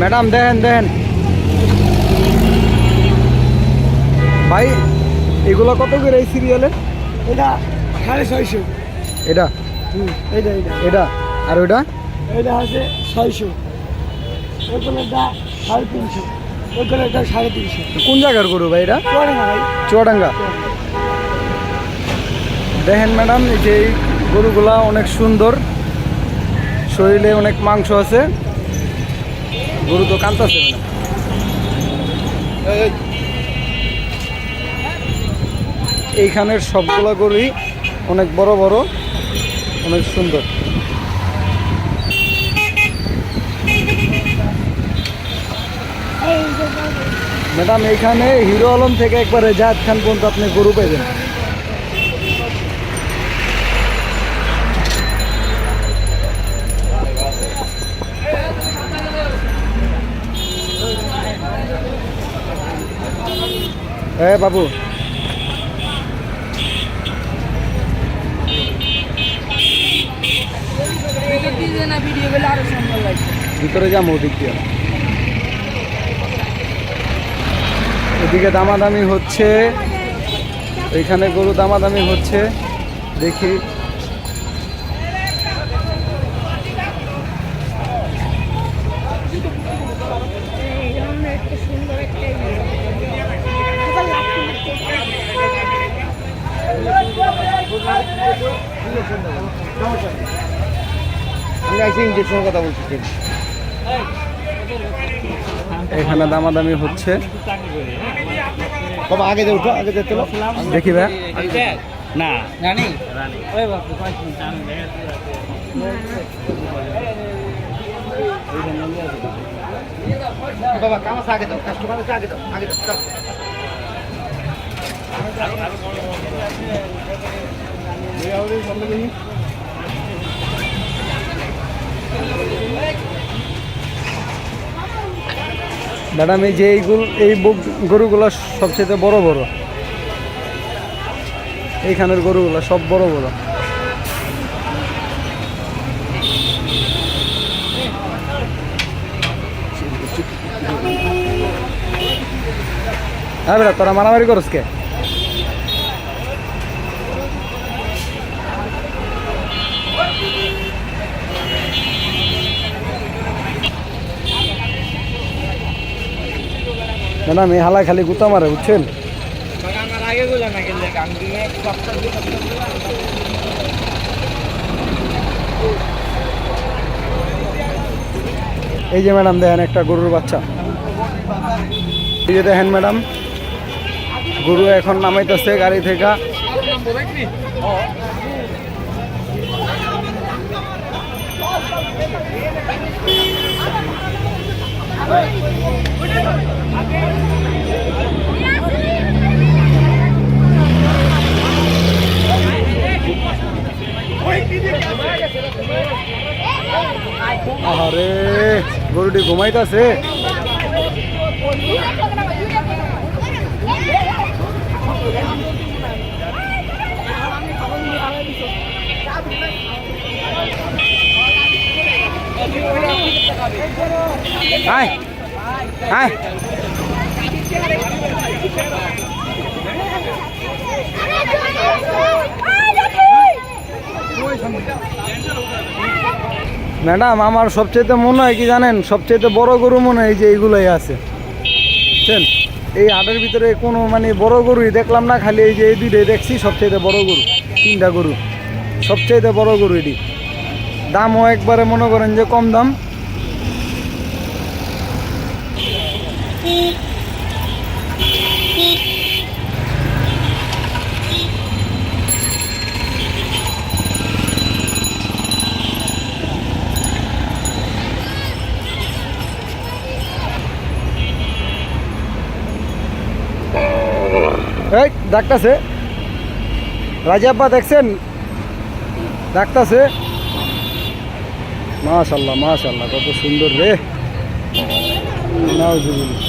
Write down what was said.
Madam দেখেন দেখেন ভাই এগুলো কত করে এই সিরিয়ালে এটা সাড়ে ছয়শো। এটা? হুম এইটা এইটা এটা? আর ওইটা? এটা আছে ছয়শো। ওগুলোটা সাড়ে তিনশো। ওগুলোটা সাড়ে তিনশো। কোন জায়গার গরু ভাই এটা? না ভাই। চুয়াডাঙ্গা। দেখেন ম্যাডাম যে গরুগুলা অনেক সুন্দর। শরীরে অনেক মাংস আছে। গরু তো কান্তাছে ম্যাডাম এইখানের সবগুলা গরুই অনেক বড় বড়, অনেক সুন্দর। ম্যাডাম, এইখানে হিরো আলম থেকে একবারে জাহাদ খান পর্যন্ত আপনি গরু পাইবেন। এ বাবু। ভিতরে যাব ওদিক। দিয়ে এদিকে দামাদামি হচ্ছে। এখানে গরু দামাদামি হচ্ছে। দেখি। আমি আজকে ইঞ্জেকশনের কথা বলছি এখানে দামাদামি হচ্ছে। বাবা আগে যে উঠো আগে যেতে দেখি ভাই। না। জানি ওই বাপু কয়েকদিন আমি বাবা কামাস আগে দাও কাস্টমার আগে দাও আগে দাও দাও। ম্যাডাম এই যে এইগুলো এই গরুগুলো সবচেয়ে বড় বড়। এইখানের গরুগুলো সব বড় বড়। হ্যাঁ বেটা, তোরা মারামারি করস কে? ম্যাডাম এই হালায় খালি গুতা মারে, বুঝছেন? এই যে ম্যাডাম, দেখেন একটা গরুর বাচ্চা। এই যে দেখেন ম্যাডাম, গরু এখন নামাইতেছে গাড়ি থেকে। আরে গরুটি ঘুমাইতেছে। আয় আয়। ম্যাডাম, আমার সবচেয়ে মনে হয় কি জানেন? সবচেয়ে বড় গরু মনে হয় যে এইগুলোই আছে। বুঝছেন? এই হাটের ভিতরে কোনো মানে বড় গরুই দেখলাম না, খালি এই যে এই দুইটাই দেখছি সবচেয়ে বড় গরু, তিনটা গরু। সবচেয়ে বড় গরু এটি। দামও একবারে মনে করেন যে কম দাম। এই ডাকতাছে। রাজাব্বা দেখছেন? ডাকতাছে। মাশাল্লাহ মাশাল্লাহ কত সুন্দর রে। নাউজুবিল্লাহ